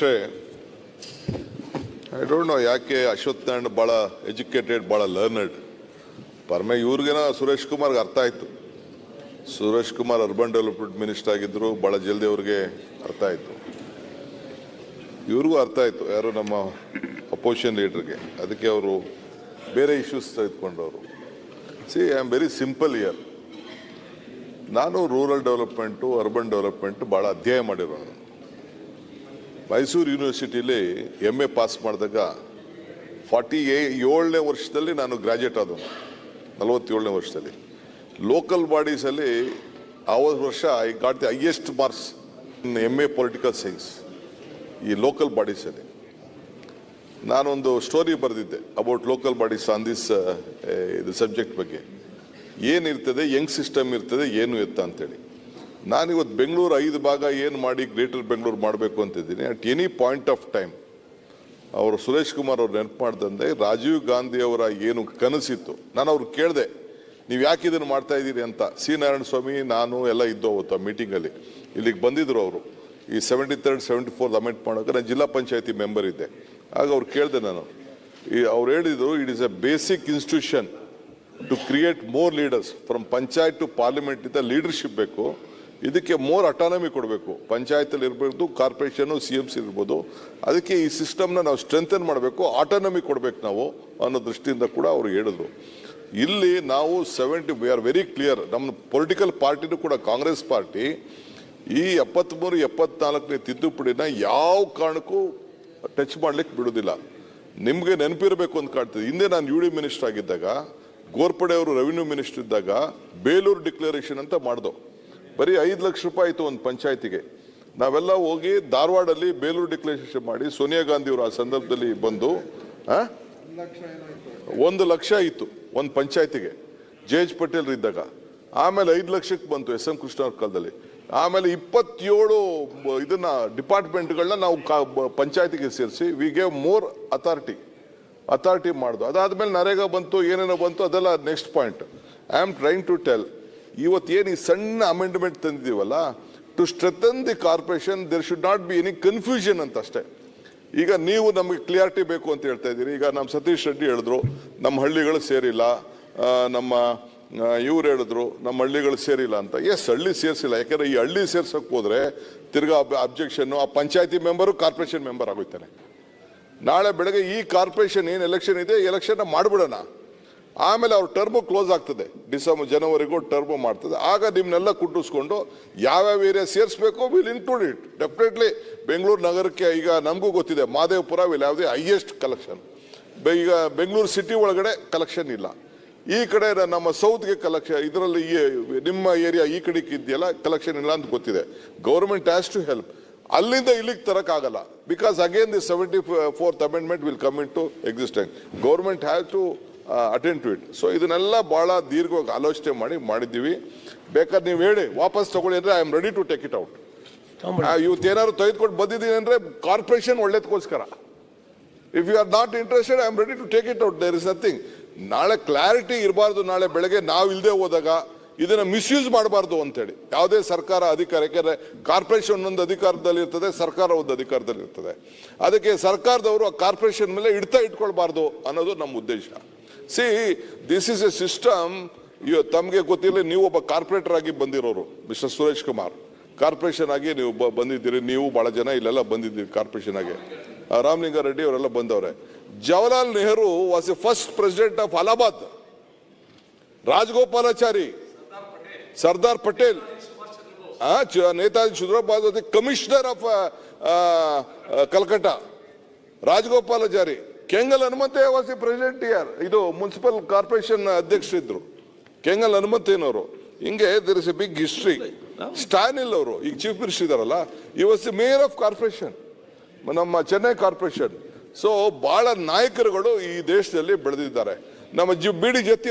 ಅಧ್ಯಕ್ಷರೇ I don't know ಯಾಕೆ ಅಶ್ವತ್ ನಾರಾಯಣ್ ಭಾಳ ಎಜುಕೇಟೆಡ್ ಭಾಳ ಲರ್ನರ್ಡ್ ಪರಮೆ ಇವ್ರಿಗೇನೋ ಸುರೇಶ್ ಕುಮಾರ್ಗೆ ಅರ್ಥ ಆಯಿತು. Suresh Kumar urban development minister ಆಗಿದ್ದರು ಭಾಳ ಜಲ್ದಿ ಅವ್ರಿಗೆ ಅರ್ಥ ಆಯಿತು. ಇವ್ರಿಗೂ ಅರ್ಥ ಆಯಿತು, ಯಾರು ನಮ್ಮ ಅಪೋಸಿಷನ್ ಲೀಡ್ರಿಗೆ ಅದಕ್ಕೆ ಅವರು ಬೇರೆ issues ತೆಗೆದುಕೊಂಡವರು. See I am very simple year ನಾನು ರೂರಲ್ ಡೆವಲಪ್ಮೆಂಟು ಅರ್ಬನ್ ಡೆವಲಪ್ಮೆಂಟು ಭಾಳ ಅಧ್ಯಯನ ಮಾಡಿರೋನು ಮೈಸೂರು ಯೂನಿವರ್ಸಿಟಿಲಿ ಎಂ ಎ ಪಾಸ್ ಮಾಡಿದಾಗ ಫಾರ್ಟಿ ಏ ಏಳನೇ ವರ್ಷದಲ್ಲಿ ನಾನು ಗ್ರ್ಯಾಜುಯೇಟ್ ಆದವನು, ನಲವತ್ತೇಳನೇ ವರ್ಷದಲ್ಲಿ. ಲೋಕಲ್ ಬಾಡೀಸಲ್ಲಿ ಆ ವರ್ಷ I got the highest marks in M A political science ಈ ಲೋಕಲ್ ಬಾಡೀಸಲ್ಲಿ ನಾನೊಂದು story ಬರೆದಿದ್ದೆ about local bodies on this ಇದು ಸಬ್ಜೆಕ್ಟ್ ಬಗ್ಗೆ. ಏನಿರ್ತದೆ ಯಂಗ್ ಸಿಸ್ಟಮ್ ಇರ್ತದೆ, ಏನು ಎತ್ತ ಅಂತೇಳಿ. ನಾನಿವತ್ತು ಬೆಂಗಳೂರು ಐದು ಭಾಗ ಏನು ಮಾಡಿ ಗ್ರೇಟರ್ ಬೆಂಗಳೂರು ಮಾಡಬೇಕು ಅಂತಿದ್ದೀನಿ. At any point of time ಅವರು ಸುರೇಶ್ ಕುಮಾರ್ ಅವ್ರು ನೆನಪು ಮಾಡ್ದಂದೆ ರಾಜೀವ್ ಗಾಂಧಿ ಅವರ ಏನು ಕನಸಿತ್ತು, ನಾನು ಅವ್ರು ಕೇಳಿದೆ, ನೀವು ಯಾಕೆ ಇದನ್ನು ಮಾಡ್ತಾ ಇದ್ದೀರಿ ಅಂತ? ಸಿ. ನಾರಾಯಣ ಸ್ವಾಮಿ, ನಾನು ಎಲ್ಲ ಇದ್ದು ಅವತ್ತು ಆ ಮೀಟಿಂಗಲ್ಲಿ ಇಲ್ಲಿಗೆ ಬಂದಿದ್ದರು ಅವರು. ಈ seventy third seventy four amendment ಮಾಡೋಕೆ ನಾನು ಜಿಲ್ಲಾ ಪಂಚಾಯತಿ ಮೆಂಬರ್ ಇದ್ದೆ. ಆಗ ಅವ್ರು ಕೇಳಿದೆ ನಾನು, ಈ ಅವ್ರು ಹೇಳಿದ್ರು it is a basic institution to create more leaders from panchayat to parliament ಇಂದ ಲೀಡರ್ಶಿಪ್ ಬೇಕು. ಇದಕ್ಕೆ ಮೋರ್ ಅಟಾನಮಿ ಕೊಡಬೇಕು. ಪಂಚಾಯತಲ್ಲಿ ಇರಬಹುದು ಕಾರ್ಪೊರೇಷನ್ ಸಿ ಎಂ ಸಿ ಇರ್ಬೋದು. ಅದಕ್ಕೆ ಈ ಸಿಸ್ಟಮ್ನ ನಾವು ಸ್ಟ್ರೆಂಥನ್ ಮಾಡಬೇಕು ಆಟಾನಮಿ ಕೊಡಬೇಕು ನಾವು ಅನ್ನೋ ದೃಷ್ಟಿಯಿಂದ ಕೂಡ ಅವರು ಹೇಳಿದ್ರು. ಇಲ್ಲಿ ನಾವು seventy we are very clear ನಮ್ಮ ಪೊಲಿಟಿಕಲ್ ಪಾರ್ಟಿನೂ ಕೂಡ ಕಾಂಗ್ರೆಸ್ ಪಾರ್ಟಿ ಈ ಎಪ್ಪತ್ತ್ಮೂರು ಎಪ್ಪತ್ನಾಲ್ಕನೇ ತಿದ್ದುಪಡಿನ ಯಾವ ಕಾರಣಕ್ಕೂ ಟಚ್ ಮಾಡ್ಲಿಕ್ಕೆ ಬಿಡೋದಿಲ್ಲ. ನಿಮಗೆ ನೆನಪಿರಬೇಕು ಅಂತ ಕಾಣ್ತದೆ. ಹಿಂದೆ ನಾನು ಯು ಡಿ ಮಿನಿಸ್ಟರ್ ಆಗಿದ್ದಾಗ ಗೋರ್ಪಡೆ ಅವರು ರೆವಿನ್ಯೂ ಮಿನಿಸ್ಟರ್ ಇದ್ದಾಗ, ಬೇಲೂರು ಡಿಕ್ಲರೇಷನ್ ಅಂತ ಮಾಡ್ದೋ. ಬರೀ ಐದು ಲಕ್ಷ ರೂಪಾಯಿ ಆಯಿತು ಒಂದು ಪಂಚಾಯತಿಗೆ. ನಾವೆಲ್ಲ ಹೋಗಿ ಧಾರವಾಡಲ್ಲಿ ಬೇಲೂರು ಡಿಕ್ಲರೇಷನ್ ಮಾಡಿ ಸೋನಿಯಾ ಗಾಂಧಿ ಅವರು ಆ ಸಂದರ್ಭದಲ್ಲಿ ಬಂದು? ಒಂದು ಲಕ್ಷ ಇತ್ತು ಒಂದು ಪಂಚಾಯತಿಗೆ. ಜೆ ಎಚ್ ಪಟೇಲ್ರು ಇದ್ದಾಗ. ಆಮೇಲೆ ಐದು ಲಕ್ಷಕ್ಕೆ ಬಂತು ಎಸ್ ಎಂ ಕೃಷ್ಣ ಅವ್ರ ಕಾಲದಲ್ಲಿ. ಆಮೇಲೆ ಇಪ್ಪತ್ತೇಳು ಇದನ್ನ ಡಿಪಾರ್ಟ್ಮೆಂಟ್ಗಳನ್ನ ನಾವು ಪಂಚಾಯತಿಗೆ ಸೇರಿಸಿ we gave more authority authority ಮಾಡ್ದು. ಅದಾದ್ಮೇಲೆ ನರೇಗಾ ಬಂತು, ಏನೇನೋ ಬಂತು, ಅದೆಲ್ಲ next point I am trying to tell ಇವತ್ತು ಏನು ಈ ಸಣ್ಣ amendment ತಂದಿದ್ದೀವಲ್ಲ? To strengthen the corporation there should not be any confusion ಅಂತ ಅಷ್ಟೇ. ಈಗ ನೀವು ನಮಗೆ ಕ್ಲಿಯಾರಿಟಿ ಬೇಕು ಅಂತ ಹೇಳ್ತಾ ಇದ್ದೀರಿ. ಈಗ ನಮ್ಮ ಸತೀಶ್ ರೆಡ್ಡಿ ಹೇಳಿದ್ರು ನಮ್ಮ ಹಳ್ಳಿಗಳು ಸೇರಿಲ್ಲ ನಮ್ಮ ಇವ್ರು ಹೇಳಿದ್ರು ನಮ್ಮ ಹಳ್ಳಿಗಳು ಸೇರಿಲ್ಲ ಅಂತ. ಎಸ್ ಹಳ್ಳಿ ಸೇರಿಸಿಲ್ಲ. ಯಾಕೆಂದರೆ ಈ ಹಳ್ಳಿ ಸೇರ್ಸೋಕ್ಕೆ ಹೋದರೆ ತಿರ್ಗಾ ಅಬ್ಜೆಕ್ಷನ್ನು ಆ ಪಂಚಾಯತಿ ಮೆಂಬರು ಕಾರ್ಪೊರೇಷನ್ ಮೆಂಬರ್ ಆಗೋಯ್ತಾನೆ ನಾಳೆ ಬೆಳಗ್ಗೆ ಈ ಕಾರ್ಪೊರೇಷನ್ ಏನು ಎಲೆಕ್ಷನ್ ಇದೆ ಎಲೆಕ್ಷನ್ನ ಮಾಡ್ಬಿಡೋಣ. ಆಮೇಲೆ ಅವ್ರ ಟರ್ಮು ಕ್ಲೋಸ್ ಆಗ್ತದೆ. ಡಿಸೆಂಬರ್, ಜನವರಿಗೂ ಟರ್ಮು ಮಾಡ್ತದೆ. ಆಗ ನಿಮ್ಮನ್ನೆಲ್ಲ ಕುಟ್ಟಿಸ್ಕೊಂಡು ಯಾವ್ಯಾವ ಏರಿಯಾ ಸೇರಿಸ್ಬೇಕು will include it definitely Bengaluru ನಗರಕ್ಕೆ ಈಗ ನಮಗೂ ಗೊತ್ತಿದೆ. ಮಾದೇವಪುರ ವಿಲ್ ಯಾವುದೇ ಹೈಯೆಸ್ಟ್ ಕಲೆಕ್ಷನ್ ಈಗ ಬೆಂಗಳೂರು ಸಿಟಿ ಒಳಗಡೆ ಕಲೆಕ್ಷನ್ ಇಲ್ಲ. ಈ ಕಡೆ ನಮ್ಮ ಸೌತ್ಗೆ ಕಲೆಕ್ಷನ್ ಇದರಲ್ಲಿ ನಿಮ್ಮ ಏರಿಯಾ ಈ ಕಡೆಗೆ ಇದೆಯಲ್ಲ ಕಲೆಕ್ಷನ್ ಇಲ್ಲ ಅಂತ ಗೊತ್ತಿದೆ. ಗೌರ್ಮೆಂಟ್ ಹ್ಯಾಸ್ ಟು ಹೆಲ್ಪ್ ಅಲ್ಲಿಂದ ಇಲ್ಲಿಗೆ ತರೋಕ್ಕಾಗಲ್ಲ. Because again the seventy fourth amendment will come in to existent government has to attend to it so ಇದನ್ನೆಲ್ಲ ಭಾಳ ದೀರ್ಘವಾಗಿ ಆಲೋಚನೆ ಮಾಡಿ ಮಾಡಿದ್ದೀವಿ. ಬೇಕಾದ್ರೆ ನೀವು ಹೇಳಿ ವಾಪಸ್ ತಗೊಳ್ಳಿ ಅಂದರೆ I am ready to take it out ಇವತ್ತು ಏನಾದ್ರು ತೆಗೆದುಕೊಂಡು ಬಂದಿದ್ದೀನಿ ಅಂದರೆ corporation ಒಳ್ಳೇದಕ್ಕೋಸ್ಕರ if you are not interested I am ready to take it out there is nothing ನಾಳೆ ಕ್ಲಾರಿಟಿ ಇರಬಾರ್ದು. ನಾಳೆ ಬೆಳಗ್ಗೆ ನಾವು ಇಲ್ಲದೆ ಹೋದಾಗ ಇದನ್ನು ಮಿಸ್ಯೂಸ್ ಮಾಡಬಾರ್ದು ಅಂತೇಳಿ. ಯಾವುದೇ ಸರ್ಕಾರ ಅಧಿಕಾರ ಯಾಕೆಂದರೆ ಕಾರ್ಪೊರೇಷನ್ ಒಂದು ಅಧಿಕಾರದಲ್ಲಿ ಇರ್ತದೆ ಸರ್ಕಾರ ಒಂದು ಅಧಿಕಾರದಲ್ಲಿ ಇರ್ತದೆ. ಅದಕ್ಕೆ ಸರ್ಕಾರದವರು ಆ ಕಾರ್ಪೊರೇಷನ್ ಮೇಲೆ ಇಡ್ತಾ ಇಟ್ಕೊಳ್ಬಾರ್ದು ಅನ್ನೋದು ನಮ್ಮ ಉದ್ದೇಶ. See this is a system ತಮಗೆ ಗೊತ್ತಿಲ್ಲ ನೀವು ಒಬ್ಬ ಕಾರ್ಪೊರೇಟರ್ ಆಗಿ ಬಂದಿರೋರು ಮಿಸ್ಟರ್ ಸುರೇಶ್ ಕುಮಾರ್. ಕಾರ್ಪೊರೇಷನ್ ಆಗಿ ನೀವು ಬಂದಿದ್ದೀರಿ, ನೀವು ಭಾಳ ಜನ ಇಲ್ಲೆಲ್ಲ ಬಂದಿದ್ದೀರಿ ಕಾರ್ಪೊರೇಷನ್ ಆಗಿ. ರಾಮಲಿಂಗ ರಾಮಲಿಂಗಾರೆಡ್ಡಿ ಅವರೆಲ್ಲ ಬಂದವ್ರೆ. Jawaharlal Nehru was a first president of Allahabad Rajagopalachari. Sardar Patel. Netaji ಸುಂದರಬಾದ್ commissioner of Calcutta Rajagopalachari. Kengal Hanumanthaiya was president year ಇದು ಮುನ್ಸಿಪಲ್ ಕಾರ್ಪೊರೇಷನ್ ಅಧ್ಯಕ್ಷರಿದ್ರು. ಕೆಂಗಲ್ ಹನುಮಂತೇನವರು ಹಿಂಗೆ there is a big history ಸ್ಟಾನಿಲ್ ಅವರು, ಈಗ ಚೀಫ್ ಮಿನಿಸ್ಟರ್ ಇದಾರಲ್ಲ ಈ was the mayor of corporation ನಮ್ಮ Chennai corporation so ಬಹಳ ನಾಯಕರುಗಳು ಈ ದೇಶದಲ್ಲಿ ಬೆಳೆದಿದ್ದಾರೆ. ನಮ್ಮ ಜಿ, ಬಿ, ಡಿ ಜತ್ತಿ